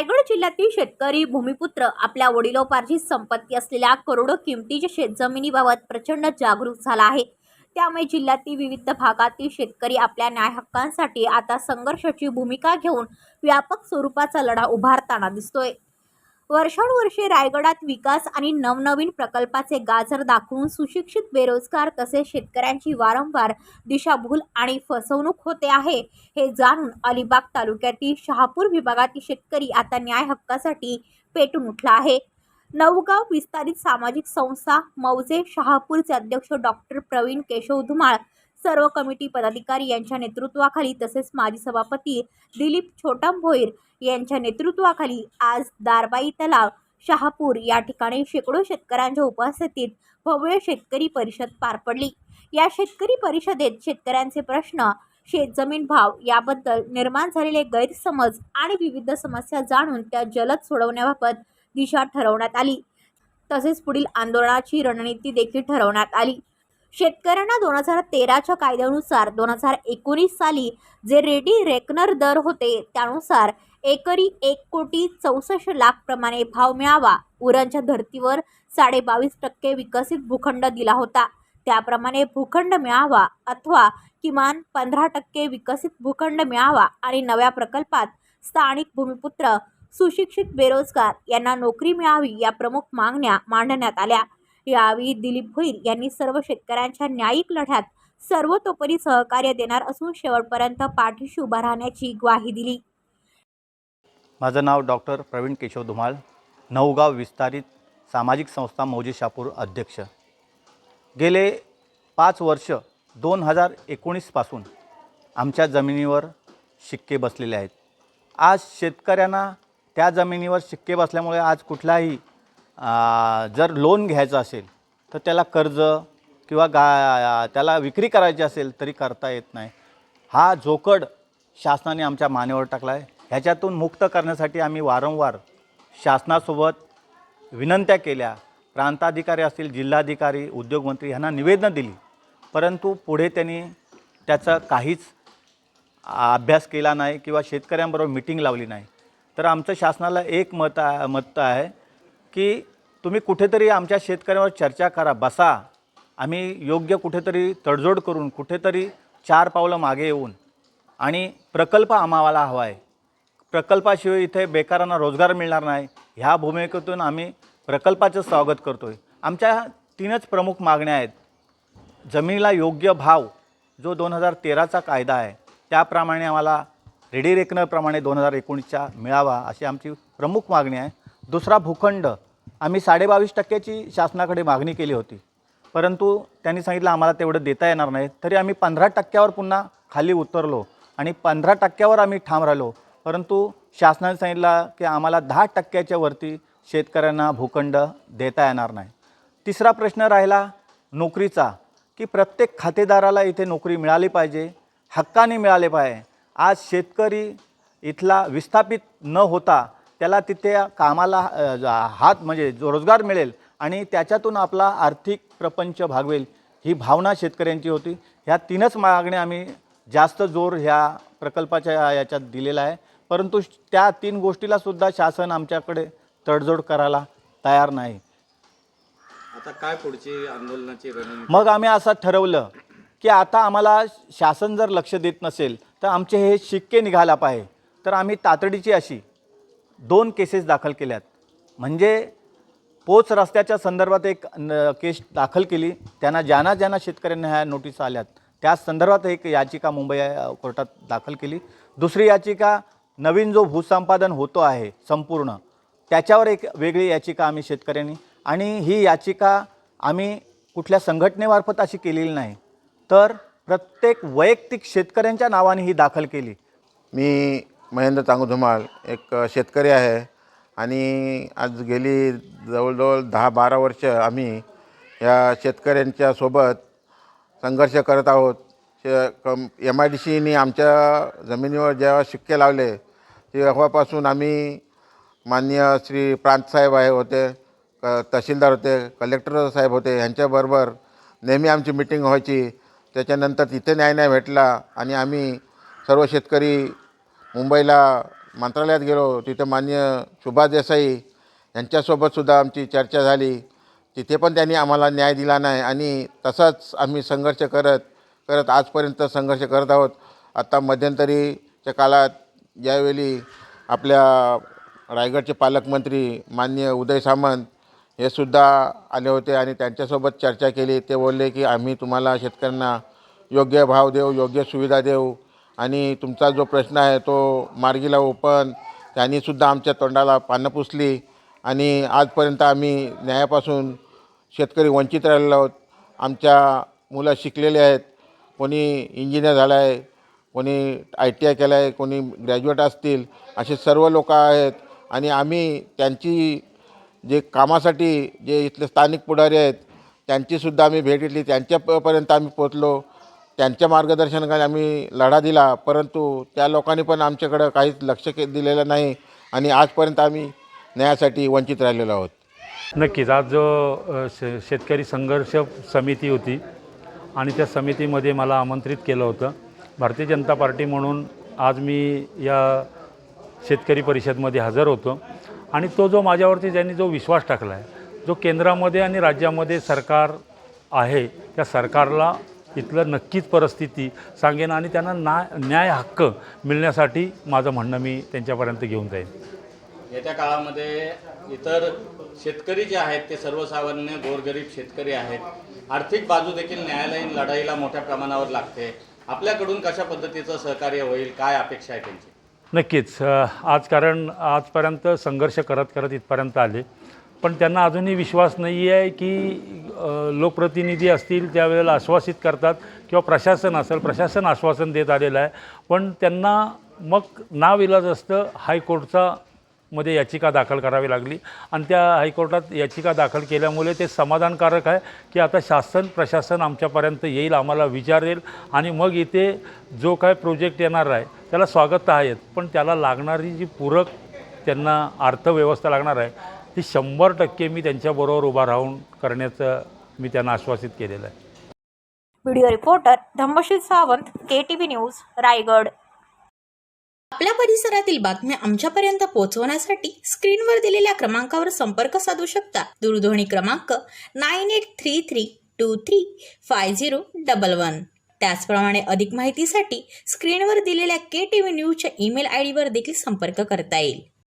रायगड जिल्ह्यातील शेतकरी भूमिपुत्र आपल्या वडिलोपार्जित संपत्ती असलेल्या करोडो किमतीच्या शेतजमिनीबाबत प्रचंड जागरूक झाला आहे. त्यामुळे जिल्ह्यातील विविध भागातील शेतकरी आपल्या न्याय हक्कांसाठी आता संघर्षाची भूमिका घेऊन व्यापक स्वरूपाचा लढा उभारताना दिसतोय. वर्षानुवर्षे रायगडात विकास आणि नवनवीन प्रकल्पाचे गाजर दाखवून सुशिक्षित बेरोजगार तसेच शेतकऱ्यांची वारंवार दिशाभूल आणि फसवणूक होते आहे हे जाणून अलिबाग तालुक्यातील शहापूर विभागातील शेतकरी आता न्याय हक्कासाठी पेटून उठला आहे. नवगाव विस्तारित सामाजिक संस्था मौजे शहापूरचे अध्यक्ष डॉक्टर प्रवीण केशव धुमाळ सर्व कमिटी पदाधिकारी यांच्या नेतृत्वाखाली तसेच माजी सभापती दिलीप छोटम भोईर यांच्या नेतृत्वाखाली आज दारबाई तलाव शहापूर या ठिकाणी शेकडो शेतकऱ्यांच्या उपस्थितीत भव्य शेतकरी परिषद पार पडली. या शेतकरी परिषदेत शेतकऱ्यांचे प्रश्न शेतजमीन भाव याबद्दल निर्माण झालेले गैरसमज आणि विविध समस्या जाणून त्या जलद सोडवण्याबाबत दिशा ठरवण्यात आली. तसेच पुढील आंदोलनाची रणनीती देखील ठरवण्यात आली. शेतकऱ्यांना दोन हजार तेराच्या कायद्यानुसार दोन हजार एकोणीस साली जे रेडी रेकनर दर होते त्यानुसार एकरी एक कोटी चौसष्ट लाख प्रमाणे भाव मिळावा. उरणच्या धर्तीवर साडे बावीस टक्के विकसित भूखंड दिला होता. त्याप्रमाणे भूखंड मिळावा अथवा किमान पंधरा टक्के विकसित भूखंड मिळावा आणि नव्या प्रकल्पात स्थानिक भूमिपुत्र सुशिक्षित बेरोजगार यांना नोकरी मिळावी या प्रमुख मागण्या मांडण्यात आल्या. यावेळी दिलीप भोईर यांनी सर्व शेतकऱ्यांच्या न्यायिक लढ्यात सर्वतोपरी सहकार्य देणार असून शेवटपर्यंत पाठीशी उभा राहण्याची ग्वाही दिली. माझं नाव डॉक्टर प्रवीण केशव धुमाळ नवगाव विस्तारित सामाजिक संस्था मौजी शापूर अध्यक्ष. गेले पाच वर्ष दोन हजार एकोणीसपासून आमच्या जमिनीवर शिक्के बसलेले आहेत. आज शेतकऱ्यांना त्या जमिनीवर शिक्के बसल्यामुळे आज कुठलाही जर लोन घ्यायचं असेल तर त्याला कर्ज किंवा गा त्याला विक्री करायची असेल तरी करता येत नाही. हा जोकड शासनाने आमच्या मानेवर टाकला आहे ह्याच्यातून मुक्त करण्यासाठी आम्ही वारंवार शासनासोबत विनंत्या केल्या. प्रांताधिकारी असतील जिल्हाधिकारी उद्योगमंत्री ह्यांना निवेदनं दिली. परंतु पुढे त्यांनी त्याचा काहीच अभ्यास केला नाही किंवा शेतकऱ्यांबरोबर मिटिंग लावली नाही. तर आमचं शासनाला एक मत आ- मत आहे की तुम्ही कुठेतरी आमच्या शेतकऱ्यांवर चर्चा करा बसा. आम्ही योग्य कुठेतरी तडजोड करून कुठेतरी चार पावलं मागे येऊन आणि प्रकल्प आम्हाला हवा आहे प्रकल्पाशिवाय इथे बेकारांना रोजगार मिळणार नाही. ह्या भूमिकेतून आम्ही प्रकल्पाचं स्वागत करतो आहे आमच्या तीनच प्रमुख मागण्या आहेत. जमिनीला योग्य भाव जो दोन हजार तेराचा कायदा आहे त्याप्रमाणे आम्हाला रेडी रेकनरप्रमाणे दोन हजार एकोणीसच्या मिळावा अशी आमची प्रमुख मागणी आहे. दुसरा भूखंड आम्ही साडेबावीस टक्क्याची शासनाकडे मागणी केली होती. परंतु त्यांनी सांगितलं आम्हाला तेवढं देता येणार नाही. तरी आम्ही पंधरा टक्क्यावर पुन्हा खाली उतरलो आणि पंधरा टक्क्यावर आम्ही ठाम राहिलो. परंतु शासनाने सांगितलं की आम्हाला दहा टक्क्याच्या वरती शेतकऱ्यांना भूखंड देता येणार नाही. तिसरा प्रश्न राहिला नोकरीचा की प्रत्येक खातेदाराला इथे नोकरी मिळाली पाहिजे हक्काने मिळाले पाहिजे. आज शेतकरी इथला विस्थापित न होता त्याला तिथे कामाला हात म्हणजे जो रोजगार मिळेल आणि त्याच्यातून आपला आर्थिक प्रपंच भागवेल ही भावना शेतकऱ्यांची होती. ह्या तीनच मागण्या आम्ही जास्त जोर ह्या प्रकल्पाच्या याच्यात दिलेला आहे. परंतु त्या तीन गोष्टीला सुद्धा शासन आमच्याकडे तडजोड करायला तयार नाही. आता काय पुढची आंदोलनाची रणनीती? मग आम्ही असं ठरवलं की आता आम्हाला शासन जर लक्ष देत नसेल तर आमचे हे शिक्के निघायला पाहिजे. तर आम्ही तातडीची अशी दोन केसेस दाखल केल्यात. म्हणजे पोच रस्त्याच्या संदर्भात एक न केस दाखल केली. त्यांना ज्यांना ज्यांना शेतकऱ्यांना ह्या नोटीस आल्यात त्या संदर्भात एक याचिका मुंबई कोर्टात दाखल केली. दुसरी याचिका नवीन जो भूसंपादन होतो आहे संपूर्ण त्याच्यावर एक वेगळी याचिका आम्ही शेतकऱ्यांनी. आणि ही याचिका आम्ही कुठल्या संघटनेमार्फत अशी केलेली नाही. तर प्रत्येक वैयक्तिक शेतकऱ्यांच्या नावाने ही दाखल केली. मी महेंद्र चांगू धुमाळ एक शेतकरी आहे. आणि आज गेली जवळजवळ दहा बारा वर्ष आम्ही या शेतकऱ्यांच्या सोबत संघर्ष करत आहोत. शे कम एम आय डी सीनी आमच्या जमिनीवर जेव्हा शिक्के लावले तेव्हापासून आम्ही माननीय श्री प्रांतसाहेब आहे होते क तहसीलदार होते कलेक्टर साहेब होते ह्यांच्याबरोबर नेहमी आमची मिटिंग व्हायची. त्याच्यानंतर तिथे न्याय नाही भेटला आणि आम्ही सर्व शेतकरी मुंबईला मंत्रालयात गेलो तिथे मान्य सुभाष देसाई यांच्यासोबतसुद्धा आमची चर्चा झाली. तिथे पण त्यांनी आम्हाला न्याय दिला नाही आणि तसाच आम्ही संघर्ष करत करत आजपर्यंत संघर्ष करत आहोत. आता मध्यंतरीच्या काळात ज्यावेळी आपल्या रायगडचे पालकमंत्री मान्य उदय सामंत हे सुद्धा आले होते आणि त्यांच्यासोबत चर्चा केली. ते बोलले की आम्ही तुम्हाला शेतकऱ्यांना योग्य भाव देऊ योग्य सुविधा देऊ. आणि तुमचा जो प्रश्न आहे तो मार्गी लावू पण त्यांनीसुद्धा आमच्या तोंडाला पानं पुसली. आणि आजपर्यंत आम्ही न्यायापासून शेतकरी वंचित राहिलेलो आहोत. आमच्या मुलं शिकलेले आहेत. कोणी इंजिनियर झालं आहे कोणी आय टी आय केलं आहे कोणी ग्रॅज्युएट असतील असे सर्व लोक आहेत. आणि आम्ही त्यांची जे कामासाठी जे इथले स्थानिक पुढारी आहेत त्यांचीसुद्धा आम्ही भेट घेतली. त्यांच्यापर्यंत आम्ही पोचलो त्यांच्या मार्गदर्शनाखाली आम्ही लढा दिला परंतु त्या लोकांनी पण आमच्याकडं काहीच लक्ष के दिलेलं नाही आणि आजपर्यंत आम्ही न्यायासाठी वंचित राहिलेलो आहोत. नक्कीच. आज जो शे शेतकरी संघर्ष समिती होती आणि त्या समितीमध्ये मला आमंत्रित केलं होतं. भारतीय जनता पार्टी म्हणून आज मी या शेतकरी परिषदमध्ये हजर होतो आणि तो जो माझ्यावरती ज्यांनी जो विश्वास टाकला आहे जो केंद्रामध्ये आणि राज्यामध्ये सरकार आहे त्या सरकारला इथलं नक्कीच परिस्थिती सांगेन आणि त्यांना ना न्याय हक्क मिळण्यासाठी माझं म्हणणं मी त्यांच्यापर्यंत घेऊन जाईन. येत्या काळामध्ये इतर शेतकरी जे आहेत ते सर्वसामान्य गोरगरीब शेतकरी आहेत आर्थिक बाजू देखील न्यायालयीन लढाईला मोठ्या प्रमाणावर लागते. आपल्याकडून कशा पद्धतीचं सहकार्य होईल? काय अपेक्षा आहे त्यांची? नक्कीच. आज कारण आजपर्यंत संघर्ष करत करत इथपर्यंत आले. पण त्यांना अजूनही विश्वास नाही आहे की लोकप्रतिनिधी असतील त्यावेळेला आश्वासित करतात किंवा प्रशासन असेल प्रशासन आश्वासन देत आलेलं आहे. पण त्यांना मग नाविलाज असतं हायकोर्टचा मध्ये याचिका दाखल करावी लागली. आणि त्या हायकोर्टात याचिका दाखल केल्यामुळे ते समाधानकारक आहे की आता शासन प्रशासन आमच्यापर्यंत येईल आम्हाला विचारेल आणि मग इथे जो काय प्रोजेक्ट येणार आहे त्याला स्वागत तर पण त्याला लागणारी जी पूरक त्यांना अर्थव्यवस्था लागणार आहे ती शंभर टक्के मी त्यांच्याबरोबर उभा राहून करण्याचं मी त्यांना आश्वासित केलेलं आहे. Video reporter Dhammasheel Sawant K T V news Raigad. आपल्या परिसरातील बातम्या आमच्यापर्यंत पोहोचवण्यासाठी स्क्रीनवर दिलेल्या क्रमांकावर संपर्क साधू शकता. दूरध्वनी क्रमांक nine eight three three two three five zero double one. त्याचप्रमाणे अधिक माहितीसाठी स्क्रीनवर दिलेल्या के टी व्ही न्यूजच्या ईमेल आय डीवर देखील संपर्क करता येईल.